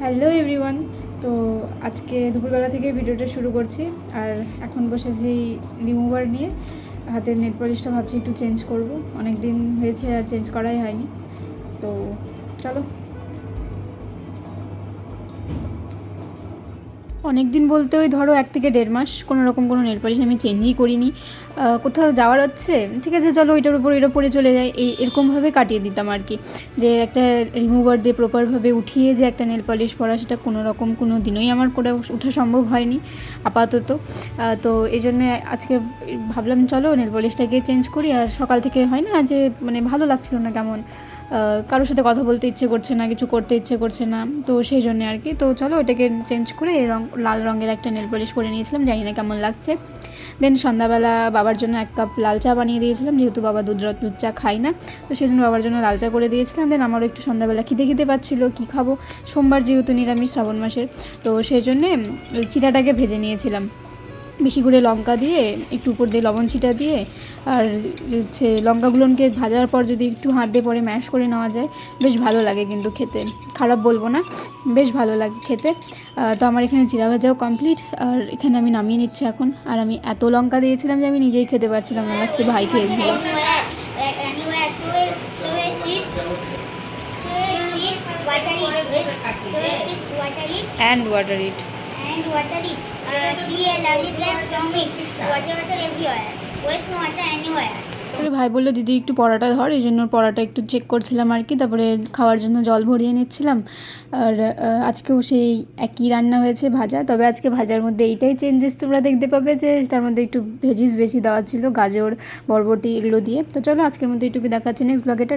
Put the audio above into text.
Hello everyone, তো আজকে দুপুরবেলা থেকে ভিডিওটা শুরু করছি, আর এখন বসেছি রিমুভার নিয়ে। হাতের নেট পলিশটা ভাবছি একটু চেঞ্জ করব। অনেক দিন হয়েছে আর চেঞ্জ করাই হয়নি। তো চলো। অনেক দিন বলতে ওই ধরো এক থেকে দেড় মাস কোনো রকম কোনো নেল পলিশ আমি চেঞ্জই করিনি। কোথাও যাওয়ার হচ্ছে? ঠিক আছে, চলো ওইটার উপর এর উপরে চলে যাই। এই এরকমভাবে কাটিয়ে দিতাম আর কি। যে একটা রিমুভার দিয়ে প্রপারভাবে উঠিয়ে যে একটা নেল পলিশ পরা, সেটা কোনো রকম কোনো দিনই আমার করে ওঠা সম্ভব হয়নি, আপাতত। তো এই জন্যে আজকে ভাবলাম, চলো নেল পলিশটাকে চেঞ্জ করি। আর সকাল থেকে হয় না যে মানে ভালো লাগছিল না কেমন কারোর সাথে কথা বলতে ইচ্ছে করছে না, কিছু করতে ইচ্ছে করছে না, তো সেই জন্য আর কি। তো চলো ওটাকে চেঞ্জ করে এই রং, লাল রঙের একটা নেল পলিশ করে নিয়েছিলাম, জানি না কেমন লাগছে। দেন সন্ধ্যাবেলা বাবার জন্য এক কাপ লাল চা বানিয়ে দিয়েছিলাম, যেহেতু বাবা দুধ দুধ চা খায় না, তো সেই জন্য বাবার জন্য লাল চা করে দিয়েছিলাম। দেন আমারও একটু সন্ধ্যাবেলা খিদে খিদে পাচ্ছিলো, কী খাব? সোমবার যেহেতু নিরামিষ, শ্রাবণ মাসের, তো সেই জন্যে চিটাটাকে ভেজে নিয়েছিলাম। বেশি করে লঙ্কা দিয়ে একটু উপর দিয়ে লবণ ছিটা দিয়ে আর হচ্ছে লঙ্কাগুলোকে ভাজার পর যদি একটু হাত দিয়ে পরে ম্যাশ করে নেওয়া যায় বেশ ভালো লাগে কিন্তু খেতে। খারাপ বলব না বেশ ভালো লাগে খেতে। তো আমার এখানে জিরা ভাজাও কমপ্লিট আর এখানে আমি নামিয়ে নিচ্ছি এখন। আর আমি এত লঙ্কা দিয়েছিলাম যে আমি নিজেই খেতে পারছিলাম না লাস্টে ভাই খেয়েছিল seed, water it, and water it. ভাই বলল, দিদি, একটু পড়াটা ধর। এই জন্য পড়াটা একটু চেক করছিলাম আর কি। তারপরে খাওয়ার জন্য জল ভরিয়ে নিচ্ছিলাম। আর আজকেও সেই একই রান্না হয়েছে ভাজা। তবে আজকে ভাজার মধ্যে এইটাই চেঞ্জেস তোমরা দেখতে পাবে যে, তার মধ্যে একটু ভেজিস বেশি দেওয়া ছিল, গাজর, বরবটি, এগুলো দিয়ে। তো চলো, আজকের মধ্যে এইটুকু দেখাচ্ছি। নেক্সট ব্লগেটা